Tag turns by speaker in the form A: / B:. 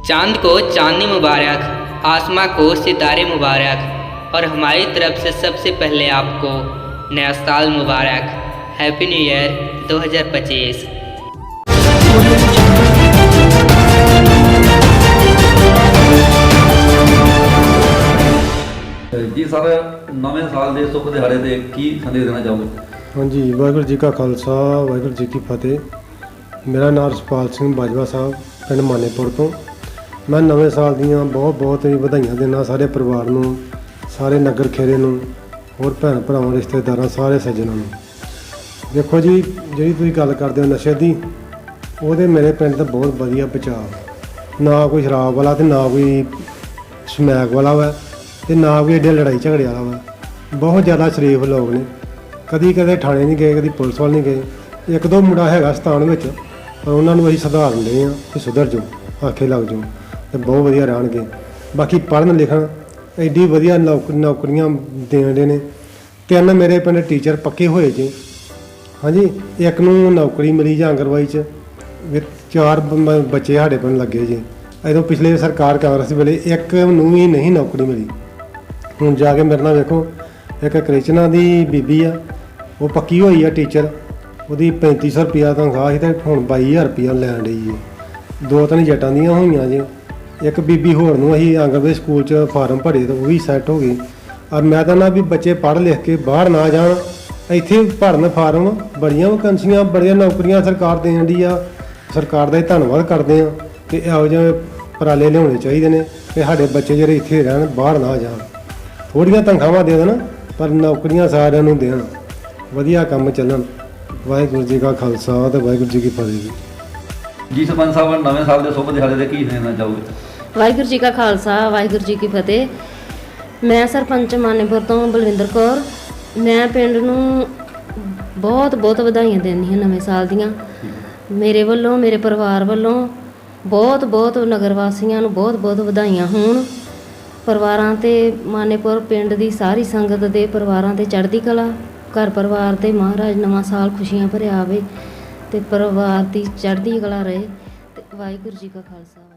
A: चांद को चांदनी मुबारक आसमां को सितारे मुबारक और हमारी तरफ से सबसे पहले आपको नया साल मुबारक हैप्पी न्यू ईयर 2025
B: ਜੀ ਸਰ ਨਵੇਂ ਸਾਲ ਦੇ ਸੁੱਖ ਦਿਹਾੜੇ ਤੇ ਕੀ ਸੰਦੇਸ਼ ਦੇਣਾ ਚਾਹੋਗੇ
C: ਹਾਂਜੀ ਵਾਹਿਗੁਰੂ ਜੀ ਕਾ ਖਾਲਸਾ ਵਾਹਿਗੁਰੂ ਜੀ ਕੀ ਫਤਿਹ ਮੇਰਾ ਨਾਮ ਰਸਪਾਲ ਸਿੰਘ ਬਾਜਵਾ ਸਾਹਿਬ ਪਿੰਡ ਮਾਨੇਪੁਰ ਤੋਂ ਮੈਂ ਨਵੇਂ ਸਾਲ ਦੀਆਂ ਬਹੁਤ ਬਹੁਤ ਹੀ ਵਧਾਈਆਂ ਦਿੰਦਾ ਸਾਰੇ ਪਰਿਵਾਰ ਨੂੰ, ਸਾਰੇ ਨਗਰ ਖੇਰੇ ਨੂੰ, ਹੋਰ ਭੈਣ ਭਰਾਵਾਂ, ਰਿਸ਼ਤੇਦਾਰਾਂ, ਸਾਰੇ ਸੱਜਣਾਂ ਨੂੰ। ਦੇਖੋ ਜੀ, ਜਿਹੜੀ ਤੁਸੀਂ ਗੱਲ ਕਰਦੇ ਹੋ ਨਸ਼ੇ ਦੀ, ਉਹਦੇ ਮੇਰੇ ਪਿੰਡ ਦਾ ਬਹੁਤ ਵਧੀਆ ਬਚਾਅ। ਨਾ ਕੋਈ ਸ਼ਰਾਬ ਵਾਲਾ ਤੇ ਨਾ ਕੋਈ ਸਮੈਕ ਵਾਲਾ ਵਾ, ਤੇ ਨਾ ਕੋਈ ਏਡੇ ਲੜਾਈ ਝਗੜੇ ਵਾਲਾ ਵਾ। ਬਹੁਤ ਜ਼ਿਆਦਾ ਸ਼ਰੀਫ ਲੋਕ ਨੇ। ਕਦੀ ਕਦੇ ਥਾਣੇ ਨਹੀਂ ਗਏ, ਕਦੀ ਪੁਲਿਸ ਵੱਲ ਨਹੀਂ ਗਏ। ਇੱਕ ਦੋ ਮੁੰਡਾ ਹੈਗਾ ਸਥਾਨ ਵਿੱਚ, ਪਰ ਉਹਨਾਂ ਨੂੰ ਅਸੀਂ ਸੁਧਾਰਨ ਦੇ ਆ ਕਿ ਸੁਧਰ ਜਾਓ, ਆਖੇ ਲੱਗ ਜਾਓ। ਤੇ ਬਹੁਤ ਵਧੀਆ ਰਹਿਣਗੇ। ਬਾਕੀ ਪੜ੍ਹਨ ਲਿਖਣ ਐਡੀ ਵਧੀਆ ਨੌਕ- ਨੌਕਰੀਆਂ ਦੇਣ ਦੇ ਨੇ। ਤਿੰਨ ਮੇਰੇ ਪਿੰਡ ਟੀਚਰ ਪੱਕੇ ਹੋਏ ਜੀ। ਹਾਂਜੀ, ਇੱਕ ਨੂੰ ਨੌਕਰੀ ਮਿਲੀ ਜਾਂ ਆਂਗਣਵਾੜੀ ਚ, ਵੀ ਚਾਰ ਬ- ਬੱਚੇ ਸਾਡੇ ਪਿੰਡ ਲੱਗੇ ਜੀ। ਇਹਦੋਂ ਪਿਛਲੇ ਸਰਕਾਰ ਕਾਂਗਰਸ ਵੇਲੇ ਇੱਕ ਨੂੰ ਹੀ ਨਹੀਂ ਨੌਕਰੀ ਮਿਲੀ। ਹੁਣ ਜਾ ਕੇ ਮੇਰੇ ਨਾਲ ਵੇਖੋ, ਇੱਕ ਕ੍ਰਿਸ਼ਨਾ ਦੀ ਬੀਬੀ ਆ, ਉਹ ਪੱਕੀ ਹੋਈ ਆ ਟੀਚਰ ਉਹਦੀ 3500 ਰੁਪਿਆ ਤਨਖਾਹ ਸੀ ਤੇ ਹੁਣ 22000 ਰੁਪਿਆ ਲੈਣ ਡਈ ਜੀ ਦੋ ਤਿੰਨ ਜੱਟਾਂ ਦੀਆਂ ਹੋਈਆਂ ਜੀ। ਇੱਕ ਬੀਬੀ ਹੋਰ ਨੂੰ ਅਸੀਂ ਆਂਗਣਵਾੜੀ ਸਕੂਲ 'ਚ ਫਾਰਮ ਭਰੇ ਤੇ ਉਹ ਵੀ ਸੈੱਟ ਹੋ ਗਈ। ਔਰ ਮੈਂ ਤਾਂ ਨਾ ਵੀ ਬੱਚੇ ਪੜ੍ਹ ਲਿਖ ਕੇ ਬਾਹਰ ਨਾ ਜਾਣ। ਇੱਥੇ ਭਰਨ ਫਾਰਮ ਬੜੀਆਂ ਵੈਕੈਂਸੀਆਂ, ਬੜੀਆਂ ਨੌਕਰੀਆਂ ਸਰਕਾਰ ਦੇਣ ਦੀ ਆ। ਸਰਕਾਰ ਦਾ ਹੀ ਧੰਨਵਾਦ ਕਰਦੇ ਆ ਕਿ ਇਹੋ ਜਿਹੇ ਉਪਰਾਲੇ ਲਿਆਉਣੇ ਚਾਹੀਦੇ ਨੇ ਕਿ ਸਾਡੇ ਬੱਚੇ ਜਿਹੜੇ ਇੱਥੇ ਰਹਿਣ, ਬਾਹਰ ਨਾ ਜਾਣ। ਥੋੜੀਆਂ ਤਨਖਾਹਾਂ ਦੇ ਦੇਣ, ਪਰ ਨੌਕਰੀਆਂ ਸਾਰਿਆਂ ਨੂੰ ਦੇਣ। ਵਧੀਆ ਕੰਮ ਚੱਲਣ। ਵਾਹਿਗੁਰੂ ਜੀ ਕਾ ਖਾਲਸਾ ਤੇ ਵਾਹਿਗੁਰੂ ਜੀ ਕੀ ਫਤਿਹ ਜੀ।
B: ਸਰਪੰਚ ਸਾਹਿਬ, ਨਵੇਂ ਸਾਲ ਦੇ ਸੁੱਖ ਦਿਹਾੜੇ ਤੇ ਕੀ ਦੇਣਾ ਚਾਹੋਗੇ?
D: ਵਾਹਿਗੁਰੂ ਜੀ ਕਾ ਖਾਲਸਾ, ਵਾਹਿਗੁਰੂ ਜੀ ਕੀ ਫਤਿਹ। ਮੈਂ ਸਰਪੰਚ ਮਾਨੇਪੁਰ ਤੋਂ ਬਲਵਿੰਦਰ ਕੌਰ। ਮੈਂ ਪਿੰਡ ਨੂੰ ਬਹੁਤ ਬਹੁਤ ਵਧਾਈਆਂ ਦਿੰਦੀ ਹਾਂ ਨਵੇਂ ਸਾਲ ਦੀਆਂ। ਮੇਰੇ ਵੱਲੋਂ, ਮੇਰੇ ਪਰਿਵਾਰ ਵੱਲੋਂ ਬਹੁਤ ਬਹੁਤ ਨਗਰ ਵਾਸੀਆਂ ਨੂੰ ਬਹੁਤ ਬਹੁਤ ਵਧਾਈਆਂ ਹੋਣ। ਪਰਿਵਾਰਾਂ ਤੇ ਮਾਨੇਪੁਰ ਪਿੰਡ ਦੀ ਸਾਰੀ ਸੰਗਤ ਦੇ ਪਰਿਵਾਰਾਂ ਤੇ ਚੜ੍ਹਦੀ ਕਲਾ, ਘਰ ਪਰਿਵਾਰ ਤੇ ਮਹਾਰਾਜ ਨਵਾਂ ਸਾਲ ਖੁਸ਼ੀਆਂ ਭਰਿਆ ਆਵੇ ਤੇ ਪਰਿਵਾਰ ਦੀ ਚੜ੍ਹਦੀ ਕਲਾ ਰਹੇ ਤੇ ਵਾਹਿਗੁਰੂ ਜੀ ਕਾ ਖਾਲਸਾ।